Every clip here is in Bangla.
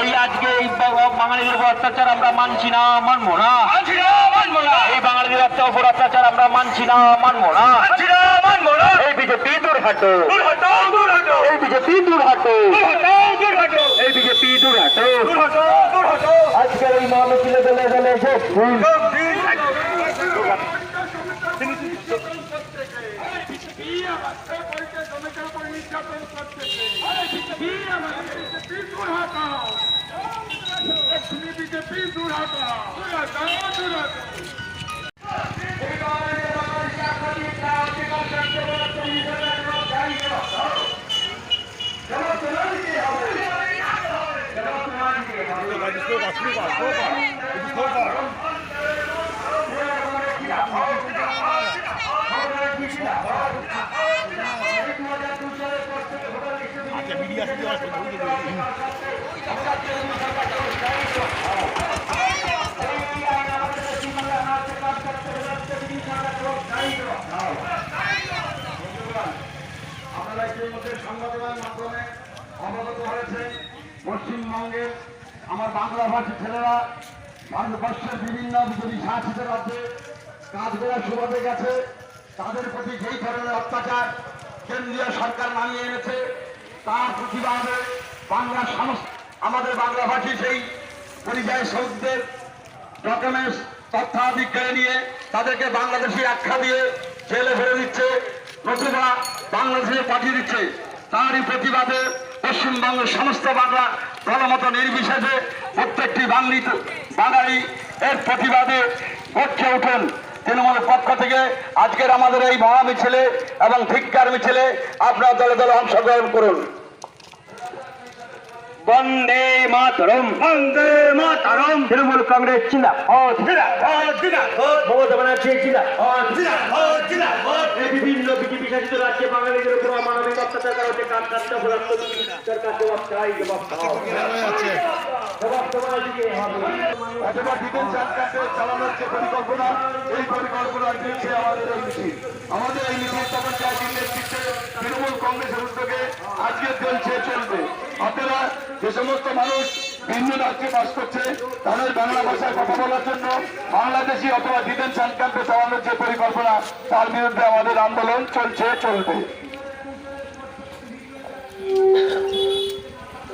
এই আজকে এই বাঙালিদের উপর অত্যাচার আমরা মানছি না মানবো না। এই বাঙালিদের উপর অত্যাচার আমরা মানছি না মানবো না। এই বিজেপি দূর হাটো এই বিজেপি দূর হাটো এই বিজেপি দূর হাটো আজকের এই মহামিছিলে দলে দিন। বিজেপি দূর হাটাও দূর হাটাও দূর হাটাও আপনারা ইতিমধ্যে সংবাদের মাধ্যমে অবগত হয়েছে পশ্চিমবঙ্গের আমার বাংলা ভাষী ছেলেরা, ভারতবর্ষের বিভিন্ন যদি শাসিত রাজ্যে কাজ করার সুবাদে গেছে। তাদের প্রতি যেই ধরনের অত্যাচার কেন্দ্রীয় সরকার নামিয়ে এনেছে তার প্রতিবাদে বাংলা সমস্ত আমাদের বাংলা ভাষী সেই পরিযায়ী শ্রমিকদের ডকুমেন্টস তথ্যাদি কেড়ে নিয়ে তাদেরকে বাংলাদেশি আখ্যা দিয়ে জেলে ভরে দিচ্ছে, নতুবা বাংলাদেশে পাঠিয়ে দিচ্ছে। তারই প্রতিবাদে পশ্চিমবঙ্গের সমস্ত বাংলা দলমত নির্বিশেষে প্রত্যেকটি বাঙালি বাঙালি এর প্রতিবাদে পক্ষে উঠুন তৃণমূলের পক্ষ থেকে। আজকের আমাদের এই মহা মিছিলে এবং ধিক্কার মিছিলে আপনারা দলে দলে অংশগ্রহণ করুন। বন্দে মাতরম। বন্দে মাতরম। তৃণমূল কংগ্রেস জিন্দাবাদ। মমতা ব্যানার্জি এই বিভিন্ন বিজেপি শাসিত রাজ্যে বাঙালিদের উপর অত্যাচার করা হচ্ছে কার কাজটা বরাদ্দ সরকার জবাব চাই জবাব দাও। জবাব তোমার দিকে হবে। অথবা ডিফেন্স ক্যাম্পে চালানোর যে পরিকল্পনা এই পরিকল্পনার দিচ্ছে আমাদের এই মিছিল। আমাদের এই মিছিল তখন জাতির নেতৃত্বে তৃণমূল কংগ্রেসের উদ্যোগে আজকে চলছে চলবে। আপনারা যে সমস্ত মানুষ ভিন্ন রাজ্যে বাস করছে তাদের বাংলা ভাষায় কথা বলার জন্য বাংলাদেশি অথবা ডিফেন্স ক্যাম্পে চালানোর যে পরিকল্পনা তার বিরুদ্ধে আমাদের আন্দোলন চলছে চলবে।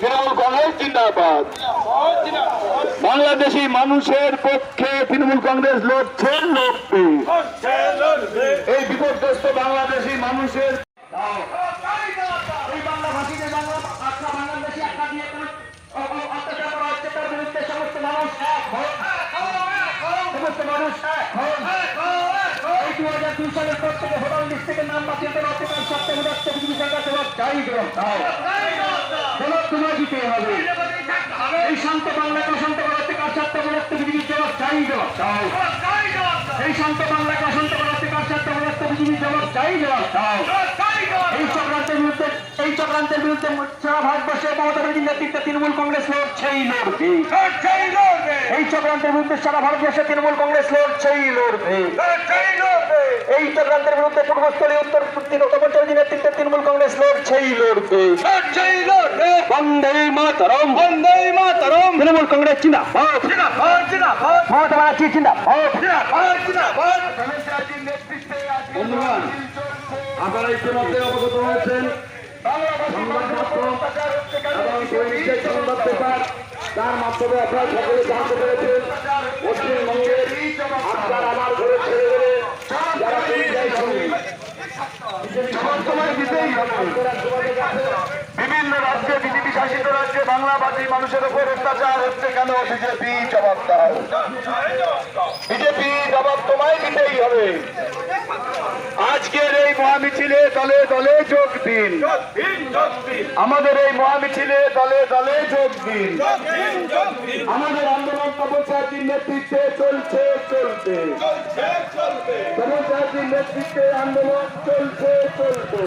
তৃণমূল কংগ্রেস জিন্দাবাদ। বাংলাদেশি মানুষের পক্ষে তৃণমূল কংগ্রেস লড়ছে লড়বে। এই বিপদগ্রস্ত বাংলাদেশি মানুষের মানুষ দু হাজার দুই সালের পর থেকে ভোটার লিস্ট থেকে নাম বাতিল করা হচ্ছে তার সপ্তাহে উদাত্ত বিজেপি সরকার জবাব চাই দাও জবাব তোমার দিতে হবে এই শান্ত বাংলাকে অশান্ত করা হচ্ছে কার স্বার্থ বিজেপির জবাব চাই জবাব এই শান্ত বাংলাকে অশান্ত করা হচ্ছে কার স্বার্থ উদাত্ত বিজেপির জবাব চাই জবাব এই চক্রান্তের বিরুদ্ধে এই চক্রান্তের বিরুদ্ধে সারা ভারতবর্ষে মমতা ব্যানার্জির নেতৃত্বে তৃণমূল কংগ্রেস লড়ছেই লড়বে। এই চক্রান্তের বিরুদ্ধে সারা ভারতবর্ষে তৃণমূল কংগ্রেস লড়ছেই লড়বে। এই চক্রান্তের বিরুদ্ধে পূর্বস্থলী উত্তর তপনচন্দ্রী নেতৃত্বে তৃণমূল কংগ্রেস লড়ছেই লড়বে বন্দে মাতরম। বন্দে মাতরম। তৃণমূল কংগ্রেস জিন্দাবাদ। মমতা ব্যানার্জি জিন্দাবাদ। জাতির নেতৃত্বে বন্ধুগণ আপনারা ইতিমধ্যে অবগত হয়েছেন। সংবাদ মাধ্যম এবং দৈনিক যে সংবাদ পেপার তার মাধ্যমে আপনারা সকলে জানতে পেরেছেন। পশ্চিমবঙ্গের আপনার আমার ঘরে ছেড়ে গেলে যারা পরিযায়ী শ্রমিক সময় দিতেই হবে বিভিন্ন রাজ্যে বিজেপি শাসিত রাজ্যে মানুষের উপর অত্যাচার হচ্ছে কেন? বিজেপি জবাব দাও। বিজেপি জবাব তোমায় দিতেই হবে। আজকের এই মহামিছিলে দলে দলে যোগ দিন। আমাদের এই মহামিছিলে দলে দলে যোগ দিন। আমাদের আন্দোলন তপস্যার নেতৃত্বে চলছে, চলবে। তপস্যার নেতৃত্বে আন্দোলন চলছে, চলবে।